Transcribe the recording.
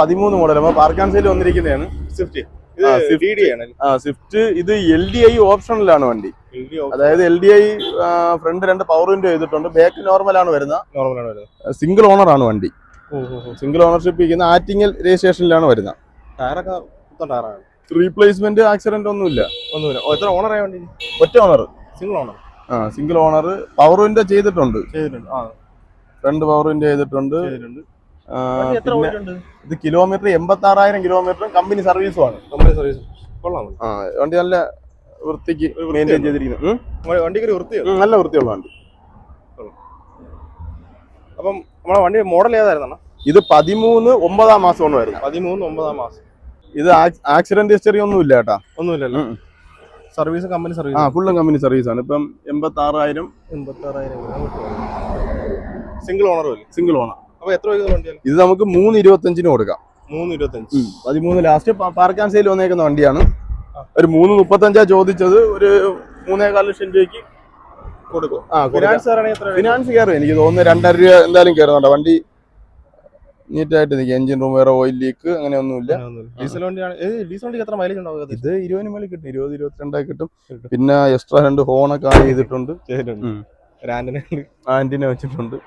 പതിമൂന്ന് മോഡൽ നമ്മൾ പാർക്കാൻ സൈഡിൽ വന്നിരിക്കുന്നതാണ്. സ്വിഫ്റ്റ് സ്വിഫ്റ്റ് ഇത് എൽ ഡി ഐ ഓപ്ഷനിലാണ് വണ്ടി. അതായത് എൽ ഡി ഐ ഫ്രണ്ട് രണ്ട് പവർ വിൻഡോ ചെയ്തിട്ടുണ്ട്. ബാക്ക് നോർമൽ ആണ് വരുന്നത്. സിംഗിൾ ഓണർ ആണ് വണ്ടി. സിംഗിൾ ഓണർഷിപ്പ് ഇരിക്കുന്ന ആറ്റിങ്ങൽ രജിസ്ട്രേഷനിലാണ് വരുന്നത്. ടയറൊക്കെ ടയറാണ് റീപ്ലേസ്മെന്റ് ആക്സിഡന്റ് ഒന്നുമില്ല. ഒന്നുമില്ല. എത്ര ഓണർ ആയ വണ്ടി? ഒറ്റ ഓണർ സിംഗിൾ ഓണർ ആ സിംഗിൾ ഓണർ പവർ വിൻഡോ ചെയ്തിട്ടുണ്ട്. ചെയ്തിട്ടുണ്ട്. ആ. ഫ്രണ്ട് പവർ വിൻഡോ ചെയ്തിട്ടുണ്ട്. ചെയ്തിട്ടുണ്ട്. ഇത് കിലോമീറ്റർ എൺപത്തി ആറായിരം കിലോമീറ്ററും കമ്പനി സർവീസും ആണ്. കമ്പനി സർവീസ് കൊള്ളാം. ആ വണ്ടി നല്ല വൃത്തിക്ക് മെയിന്റെയിൻ ചെയ്തിരിക്കുന്നു. വണ്ടിക്ക് ഒരു വൃത്തിയോ നല്ല വൃത്തിയുള്ള വണ്ടി. അപ്പം നമ്മളെ വണ്ടി മോഡൽ ഏതായിരുന്നു ഇത് പതിമൂന്ന് ഒമ്പതാം മാസമാണ് വരുന്നത് പതിമൂന്ന് ഒമ്പതാം മാസം. ഇത് ആക്സിഡന്റ് ഹിസ്റ്ററി ഒന്നും ഇല്ല കേട്ടാ. ഒന്നുമില്ലല്ലോ. സർവീസ് കമ്പനി സർവീസ് ആ ഫുള്ളും കമ്പനി സർവീസ് ആണ്. ഇപ്പം എൺപത്തി ആറായിരം എൺപത്തി ആറായിരം സിംഗിൾ ഓണർ സിംഗിൾ ഓണർ അപ്പൊ എത്ര രൂപ വണ്ടിയാണ് ഇത് നമുക്ക് മൂന്ന് ഇരുപത്തഞ്ചിന് കൊടുക്കാം. മൂന്ന് ഇരുപത്തഞ്ച് പതിമൂന്ന് ലാസ്റ്റ് പാർക്കാൻ സെയിൽ വന്നേക്കുന്ന വണ്ടിയാണ്. ഒരു മൂന്ന് മുപ്പത്തഞ്ചാ ചോദിച്ചത്. ഒരു മൂന്നേകാൽ ലക്ഷം രൂപയ്ക്ക് കൊടുക്കും. ആ ഫിനാൻസ് കയറും എനിക്ക് തോന്നുന്നു രണ്ടര രൂപ എന്തായാലും കയറുന്നുണ്ട്. വണ്ടി നീറ്റായിട്ട് നിൽക്കും. എഞ്ചിൻ റൂം വേറെ ഓയിൽ ലീക്ക് അങ്ങനെ ഒന്നുമില്ല ഡീസൽ വണ്ടിയാണ് ഡീസൽ വണ്ടിക്ക് എത്ര മൈലേജ് ഉണ്ടാവും ഇത് ഇരുപതിന് മേളിൽ കിട്ടും. ഇരുപത് ഇരുപത്തിരണ്ടായി കിട്ടും. പിന്നെ എക്സ്ട്രാ രണ്ട് ഹോണൊക്കെ ആഡ് ചെയ്തിട്ടുണ്ട്. ആന്റിനെ വെച്ചിട്ടുണ്ട്.